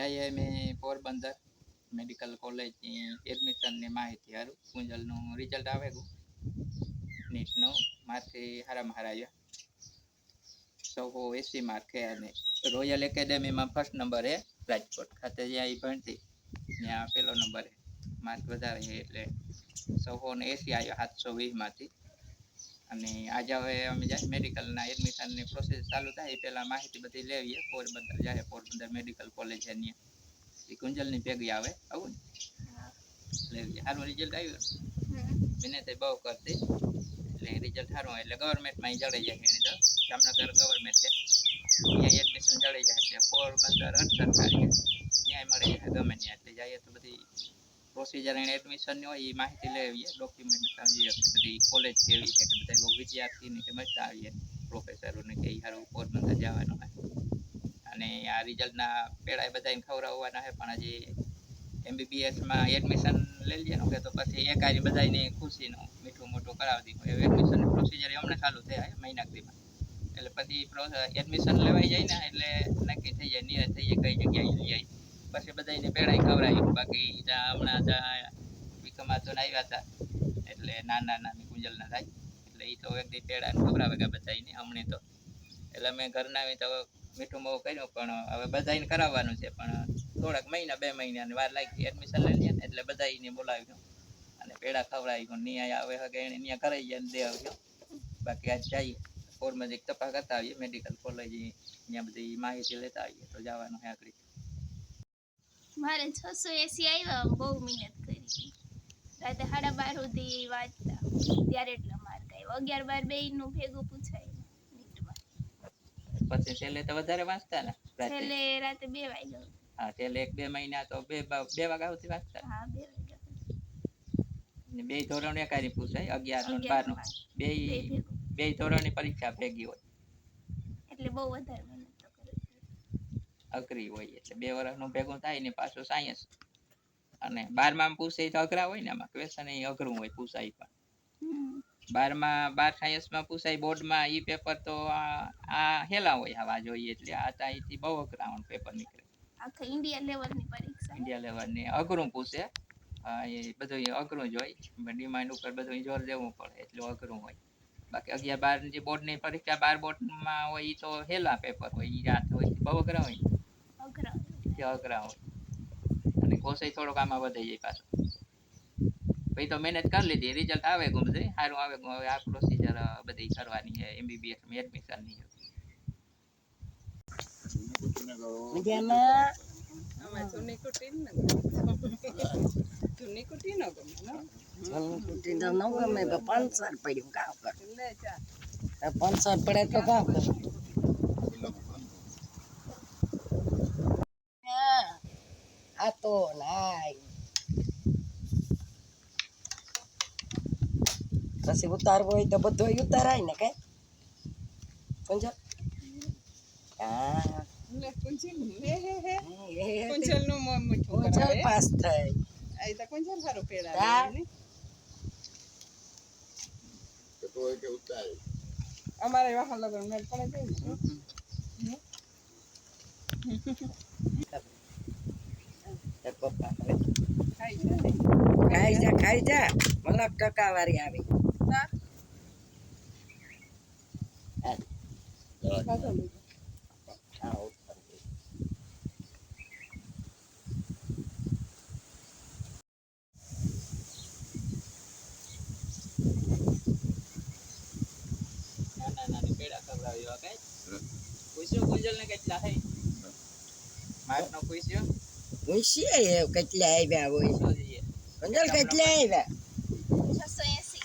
જઈએ અમે પોરબંદર મેડિકલ કોલેજની એડમિશનની માહિતી હારું. કુંજલનું રિઝલ્ટ આવે ગયું. નીટનું માર્કથી હારામાં હારા આવ્યા સો એસી માર્ક અને રોયલ એકેડેમીમાં ફર્સ્ટ નંબર હે રાજકોટ ખાતે જ્યાં એ ભણતી. ત્યાં પહેલો નંબર છે માર્ક વધારે એટલે સૌ ને એસી આવ્યો સાતસો વીસમાંથી અને આજે હવે અમે જાય મેડિકલના એડમિશનની પ્રોસેસ ચાલુ થાય એ પહેલાં માહિતી બધી લેવીએ. પોરબંદર જાય પોરબંદર મેડિકલ કોલેજ ત્યાં એ કુંજલની ભેગી આવે આવું ને? લેવીએ. સારું રિઝલ્ટ આવ્યું? મહેનત બહુ કરતી. એટલે રિઝલ્ટ સારું એટલે ગવર્મેન્ટમાં જડાઈ જાય એની તો. જામનગર ગવર્મેન્ટ છે. ત્યાં એડમિશન જડાઈ જાય એટલે પોરબંદર અર્ધ સરકારી છે ન્યાય મળી જાય ગમે ત્યાં એટલે જઈએ તો બધી પ્રોસિજર એને એડમિશનની હોય એ માહિતી લેવીએ ડોક્યુમેન્ટ સમજીએ કે બધી કોલેજ કેવી છે, કે બધા વિદ્યાર્થીને કે મજા આવીએ પ્રોફેસરોને કે એ હારું પોરબંદર જવાનું હોય. અને આ રિઝલ્ટના પેડા બધાને ખવડાવવાના છે પણ હજી એમબીબીએસમાં એડમિશન લઈ લઈએ કે તો પછી એક આજે બધાને ખુશીનું, મીઠું મોટું કરાવી દીધું એવું એડમિશન પ્રોસિજર હમણાં ચાલુ થયા મહિના દીમાં એટલે પછી એડમિશન લેવાઈ જાય ને, એટલે નક્કી થઈ જાય નિયત થઈ જાય, કઈ જગ્યાએ લઈ જાય પછી બધાને પેડાય ખવડાવી બાકી ત્યાં હમણાં જા વિકમાં તો આવ્યા હતા. એટલે નાના નાની ગુંજલના થાય. એટલે એ તો એક દી પેડાને ખવડાવે કે બધાને હમણે તો. એટલે મેં ઘરના તો મીઠું મોવું કર્યું, પણ હવે બધાને કરાવવાનું છે. પણ થોડાક મહિના, બે મહિનાની વાર લાગી એડમિશન લઈ લઈએ એટલે બધાને બોલાવ્યું. અને પેડા ખવડાવી ન્યાય આવે હગે એને ત્યાં કરાવી ને દે આવ્યો બાકી આજ જઈએ. પોરબંદર એક તપાસ કરતા આવીએ મેડિકલ કોલેજ ત્યાં બધી માહિતી લેતા આવીએ, તો જવાનું છે આગળ. મારે છસો એસી આવ્યા બહુ મહેનત કરી. રાતે સાડા બાર સુધી વાંચતા. ત્યારે એટલો માર્ક આવ્યો. અગિયાર બાર બે નું ભેગું પૂછાય. પછી છેલ્લે તો વધારે વાંચતા ને રાતે? છેલ્લે રાતે બે વાગ્યા હા છેલ્લે એક બે મહિના તો બે બે વાગ્યા સુધી વાંચતા. હા બે વાગ્યા બે ધોરણ એકારી પૂછાય અગિયારનું બારનું. બે બે ભેગું. બે ધોરણની પરીક્ષા ભેગી હોય. એટલે બહુ વધારે અઘરી હોય એટલે બે વર્ષનું ભેગું થાય ને પાછું સાયન્સ અને બારમાં પૂછે તો અઘરા હોય ને આમાં. ક્વેશ્ચન એ અઘરું હોય પૂછાય પણ. બારમાં બાર સાયન્સમાં પૂછાય બોર્ડમાં ઈ પેપર તો આ આ હેલા હોય આવા જોઈએ એટલે આ તા એથી બહુ અઘરા પેપર નીકળે. આખા ઇન્ડિયા લેવલની પરીક્ષા. ઇન્ડિયા લેવલની અઘરું પૂછે. એ બધું અઘરું જ હોય. ડિમાન્ડ ઉપર બધું જોર દેવું પડે એટલું અઘરું હોય. બાકી અગિયાર બાર જે બોર્ડની પરીક્ષા બાર બોર્ડમાં હોય એ તો હેલા પેપર હોય એ રાત હોય બહુ અઘરા હોય. અઘરા અઘરા હોય. અને કોસાઈ થોડોક આમાં વધી જાય પાછો. પછી તો મહેનત કરી લીધી રિઝલ્ટ આવે ગયું સારું આવે હવે આ પ્રોસિજર બધી કરવાની છે એમબીબીએસ આમાં ચૂની કુટી કુટી ન ગમે કુટી ન પડ્યું કામ કર. પડે તો કામ કર. તો નાય પછી ઉતારવો હોય તો બધું ઉતારાય ને કઈ? સમજો હા. કુંજલ કુંજલનું મોં મીઠું કરાવે. પાસ થઈ આ તો કુંજલ સારું તા. પેડા ને અમારે વાહ લગન મેલ પડે ને. તાર પપ્પા હવે ખાઈ જા. ખાઈ જા મલક ટકાવારી આવી. તા હાલ. ખાધો લીધો હા, એવા કઈ? પૂછ્યું? પૂછીએ એ કેટલા આવ્યા હોય. પંદર કેટલા આવ્યા? છસો એસી.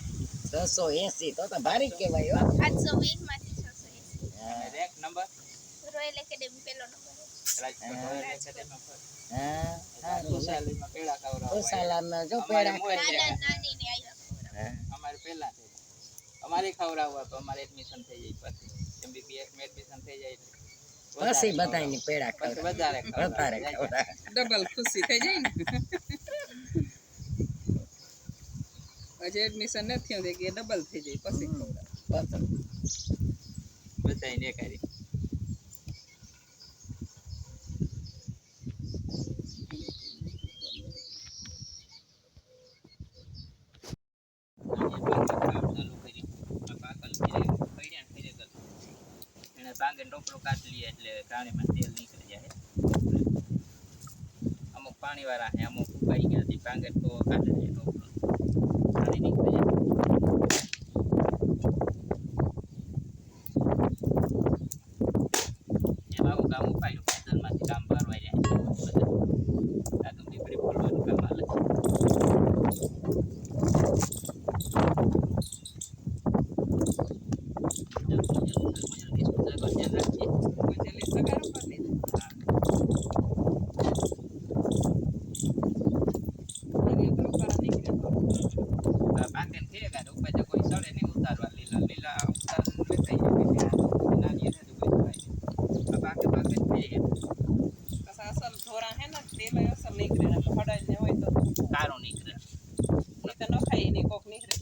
છસો એસી તો તો ભારી કહેવાય હો. સાતસો વીસમાંથી છસો એસી હા, રેક નંબર રોયલ એકેડેમી પેલો નંબર હા હા અમારે છે. ખવડાવવા. હા. તો અમારે એડમિશન થઈ જાય પછી. એમબીબીએસમાં એડમિશન થઈ જાય પછી વધારે બધાની પેડા વધારે વધારે ડબલ ખુશી થઈ જાય ને? હજી એડમિશન નથી થયું કે ડબલ થઈ જાય પછી ખવડાવે. પછી બધાય ને કરી કાઢી લઈએ એટલે ઘાણીમાં તેલ નીકળી જાય. અમુક પાણીવાળા છે અમુક ઉકાઈ ગયા ભાંગે તો કાઢી લઈએ ટોપલું પાણી નીકળી જાય. એમાં આવું કામ ઉપાડ્યું ખેતરમાંથી કામ કરવાઈ જાય છે બધા આ તો દીકરી બોલવાનું કામ હાલે છે કોઈ જલ્દી સગારો કરી લીધો. અને તો ઉપર નીકળ્યો તો. પછી અસલ ધોરા હે ને તેલ અસલ નીકળે એટલે હડાઈ ને હોય નહીં તો ન ખાઈ એની કોક નીકળે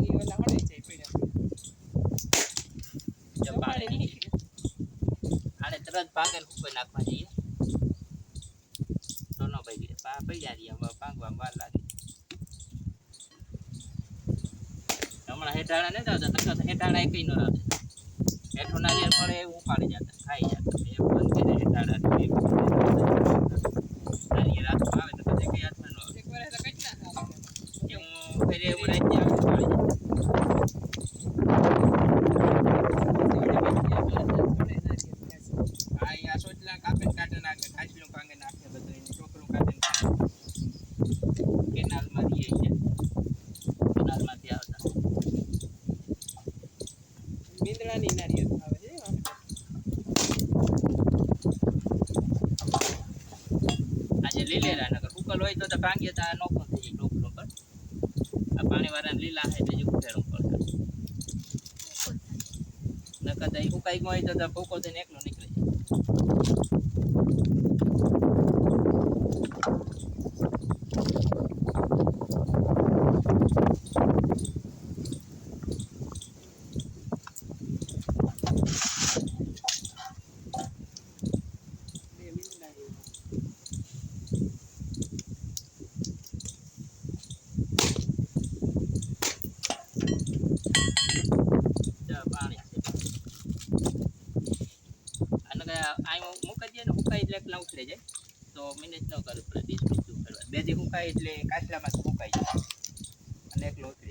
એ ઓલા હડાઈ જાય પડ્યા જો આને તરત ભાંગેલ ઉપર નાખવા જઈએ તો ન પડી પા પડી જાય ભાંગવા વાર લાગે હમણાં હેઠાણા ને આવતા તરત હેઠાણા એક નો આવે હેઠોના જે પડે ઉપાડી જતા. ખાઈ જતા. એ બંધ કરીને હેઠાણા નારિયેળ હાથમાં આવે તો કદી કઈ હાથમાં ન આવે એક વાર તો કઈ ના થાય એ હું ફેરે એવું રાખી આવે ઉપાડી જાય આ અહીંયા સોચલા કાપે કાઢે નાખે ખાસલું ભાંગે નાખે બધું એની ચોકલું કાઢે નાખે કેનાલમાં રહીએ છે કેનાલમાંથી આવતા મીંદડાની નારિયેળ આવે છે આજે લીલેરા નગર ઉકલ હોય તો તો નોખો થઈ જાય ટોપલું પર પાણી વાળાને લીલા છે એટલે ઉખેડવું પડે. નકર તો ઉકાઈ ગયો હોય તો ભૂકો થઈને એકલો નીકળી. જાય બે મીંદડાની ચા પાણી છે અને કે અહીં મૂકી દઈએ ને હુકાય ઉખડે જાય, તો મેનેજ ન કરવું પડે બીસ મિનિટ ઉખડવા બે દી હુકાય એટલે કાચલામાં સુકાઈ જાય. અને એકલો ઉતરી